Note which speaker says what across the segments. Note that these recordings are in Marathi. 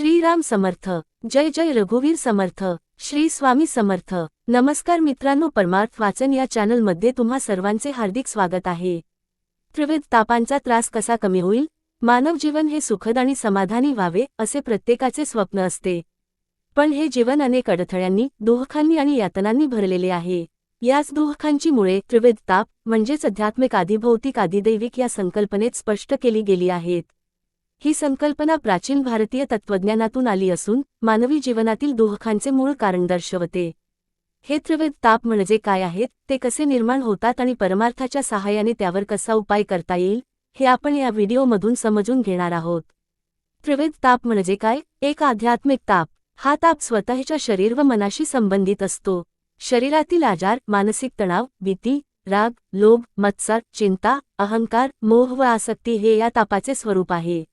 Speaker 1: श्रीराम समर्थ. जय जय रघुवीर समर्थ. श्री स्वामी समर्थ. नमस्कार मित्रांनो परमार्थ वाचन या चॅनलमध्ये तुम्हा सर्वांचे हार्दिक स्वागत आहे. त्रिविध तापांचा त्रास कसा कमी होईल? मानव जीवन हे सुखद आणि समाधानी व्हावे असे प्रत्येकाचे स्वप्न असते. पण हे जीवन अनेक अडथळ्यांनी दुःखांनी आणि यातनांनी भरलेले आहे. याच दुःखांची मुळे त्रिविध ताप म्हणजेच अध्यात्मिक आधिभौतिक आदिदैविक या संकल्पनेत स्पष्ट केली गेली आहेत. ही संकल्पना प्राचीन भारतीय तत्त्वज्ञानातून आली असून मानवी जीवनातील दुःखांचे मूळ कारण दर्शवते. हे त्रिविध ताप म्हणजे काय आहेत ते कसे निर्माण होतात आणि परमार्थाच्या सहाय्याने त्यावर कसा उपाय करता येईल हे आपण या व्हिडिओमधून समजून घेणार आहोत. त्रिविध ताप म्हणजे काय एक आध्यात्मिक ताप. हा ताप स्वतःच्या शरीर व मनाशी संबंधित असतो. शरीरातील आजार मानसिक तणाव भीती राग लोभ मत्सर चिंता अहंकार मोह व आसक्ती हे या तापाचे स्वरूप आहे.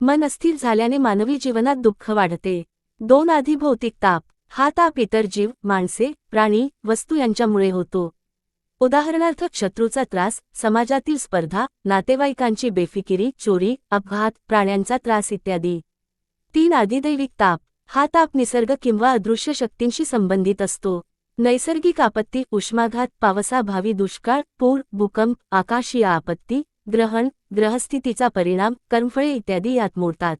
Speaker 1: मन अस्थिर झाल्याने मानवी जीवनात दुःख वाढते. दोन आधी भौतिक ताप. हा ताप इतर जीव माणसे प्राणी वस्तू यांच्यामुळे होतो. उदाहरणार्थ शत्रूचा त्रास समाजातील स्पर्धा नातेवाईकांची बेफिकिरी चोरी अपघात प्राण्यांचा त्रास इत्यादी. तीन आदिदैविक ताप. हा ताप निसर्ग किंवा अदृश्य शक्तींशी संबंधित असतो. नैसर्गिक आपत्ती उष्माघात पावसाभावी दुष्काळ पूर भूकंप आकाशीय आपत्ती ग्रहण ग्रहस्थितीचा परिणाम कर्मफळे इत्यादी यात मोडतात.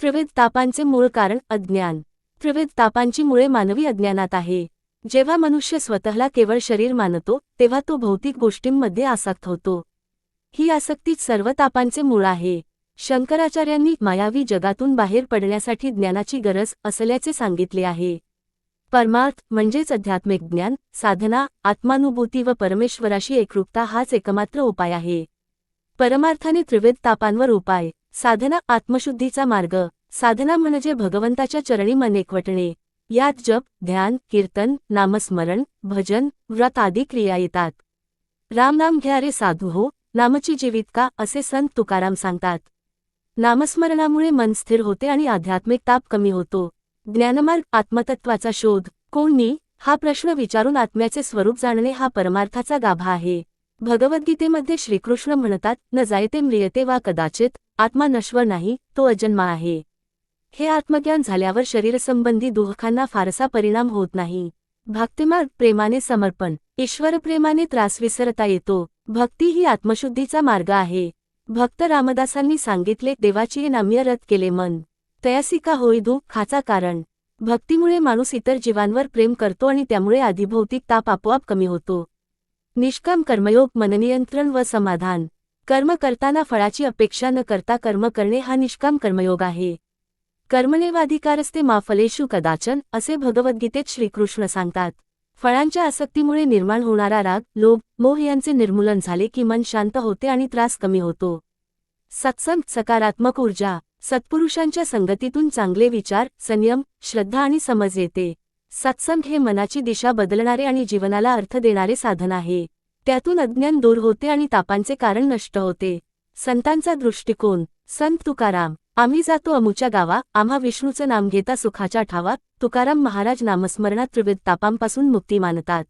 Speaker 1: त्रिविध तापांचे मूळ कारण अज्ञान. त्रिविध तापांची मुळे मानवी अज्ञानात आहे. जेव्हा मनुष्य स्वतःला केवळ शरीर मानतो तेव्हा तो भौतिक गोष्टींमध्ये आसक्त होतो. ही आसक्तीच सर्व तापांचे मूळ आहे. शंकराचार्यांनी मायावी जगातून बाहेर पडण्यासाठी ज्ञानाची गरज असल्याचे सांगितले आहे. परमार्थ म्हणजेच अध्यात्मिक ज्ञान साधना आत्मानुभूती व परमेश्वराशी एकरूपता हाच एकमात्र उपाय आहे. परमार्थाने त्रिवेद तापांवर उपाय. साधना आत्मशुद्धीचा मार्ग. साधना म्हणजे भगवंताच्या चरणी मन एकवटणे यात जप ध्यान कीर्तन नामस्मरण भजन व्रत आदी क्रिया येतात. रामनाम घ्या रे साधू हो नामची जीवित का असे संत तुकाराम सांगतात. नामस्मरणामुळे मन स्थिर होते आणि आध्यात्मिक ताप कमी होतो. ज्ञानमार्ग आत्मतत्वाचा शोध. कोण हा प्रश्न विचारून आत्म्याचे स्वरूप जाणणे हा परमार्थाचा गाभा आहे. भगवद्गीतेमध्ये श्रीकृष्ण म्हणतात न जायते म्रियते वा कदाचित आत्मा नश्वर नाही तो अजन्मा आहे. हे आत्मज्ञान झाल्यावर शरीरसंबंधी दुःखांना फारसा परिणाम होत नाही. भक्तिमार्ग प्रेमाने समर्पण ईश्वरप्रेमाने त्रास विसरता येतो. भक्ती ही आत्मशुद्धीचा मार्ग आहे. भक्त रामदासांनी सांगितले देवाची नाम्य रथ केले मन. तयासी का होई दुःखाचा कारण. भक्तीमुळे माणूस इतर जीवांवर प्रेम करतो आणि त्यामुळे अधिभौतिक ताप आपोआप कमी होतो. निष्काम कर्मयोग मननियंत्रण व समाधान. कर्म करताना फळाची अपेक्षा न करता कर्म करणे हा निष्काम कर्मयोग आहे. कर्मलेवाधिकारस्ते माफलेषु कदाचन असे भगवद्गीतेत श्रीकृष्ण सांगतात. फळांच्या आसक्तीमुळे निर्माण होणारा राग लोभ मोह यांचे निर्मूलन झाले की मन शांत होते आणि त्रास कमी होतो. सत्संग सकारात्मक ऊर्जा. सत्पुरुषांच्या संगतीतून चांगले विचार संयम श्रद्धा आणि समज येते. सत्संग हे मनाची दिशा बदलणारे आणि जीवनाला अर्थ देणारे साधन आहे. त्यातून अज्ञान दूर होते आणि तापांचे कारण नष्ट होते. संतांचा दृष्टिकोन संत तुकाराम आम्ही जातो अमुच्या गावा आम्हा विष्णूचं नाम घेता सुखाच्या ठावा तुकाराम महाराज नामस्मरणात त्रिविध तापांपासून मुक्ती मानतात.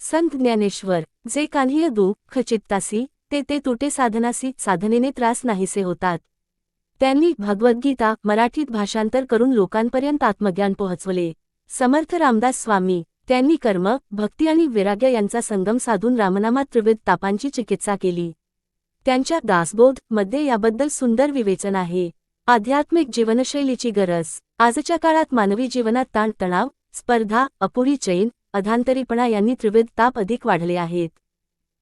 Speaker 1: संत ज्ञानेश्वर जे कान्हीय दुःख चित्तासी ते ते तुटे साधनासी साधनेने त्रास नाहीसे होतात. त्यांनी भगवद्गीता मराठीत भाषांतर करून लोकांपर्यंत आत्मज्ञान पोहोचवले. समर्थ रामदास स्वामी त्यांनी कर्म भक्ती आणि वैराग्य यांचा संगम साधून रामनामात त्रिविध तापांची चिकित्सा केली. त्यांच्या दासबोधमध्ये याबद्दल सुंदर विवेचन आहे. आध्यात्मिक जीवनशैलीची गरज आजच्या काळात मानवी जीवनात ताणतणाव स्पर्धा अपुरी चैन अधांतरीपणा यांनी त्रिविध ताप अधिक वाढले आहेत.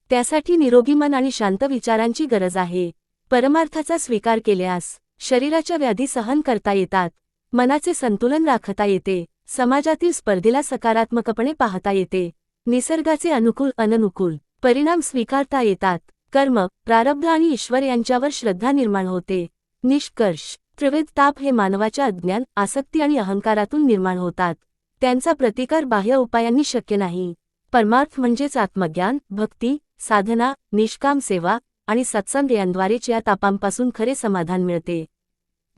Speaker 1: त्यासाठी निरोगी मन आणि शांत विचारांची गरज आहे. परमार्थाचा स्वीकार केल्यास शरीराच्या व्याधी सहन करता येतात. मनाचे संतुलन राखता येते. समाजातील स्पर्धेला सकारात्मकपणे पाहता येते. निसर्गाचे अनुकूल अननुकूल परिणाम स्वीकारता येतात. कर्म प्रारब्ध आणि ईश्वर यांच्यावर श्रद्धा निर्माण होते. निष्कर्ष त्रिवेद ताप हे मानवाच्या अज्ञान आसक्ती आणि अहंकारातून निर्माण होतात. त्यांचा प्रतिकार बाह्य उपायांनी शक्य नाही. परमार्थ म्हणजेच आत्मज्ञान भक्ती साधना निष्काम सेवा आणि सत्संग यांद्वारेच या तापांपासून खरे समाधान मिळते.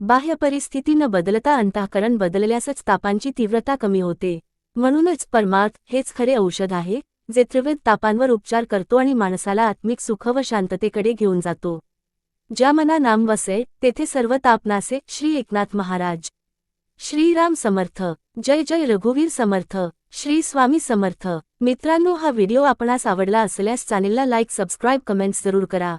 Speaker 1: बाह्य परिस्थिती न बदलता अंतःकरण बदलल्यासच तापांची तीव्रता कमी होते. म्हणूनच परमार्थ हेच खरे औषध आहे जे त्रिविध तापांवर उपचार करतो आणि माणसाला आत्मिक सुख व शांततेकडे घेऊन जातो. ज्या मना नाम वसे तेथे सर्व तापनासे श्री एकनाथ महाराज. श्रीराम समर्थ. जय जय रघुवीर समर्थ. श्री स्वामी समर्थ. मित्रांनो हा व्हिडिओ आपणास आवडला असल्यास चॅनेलला लाईक सबस्क्राईब कमेंट्स जरूर करा.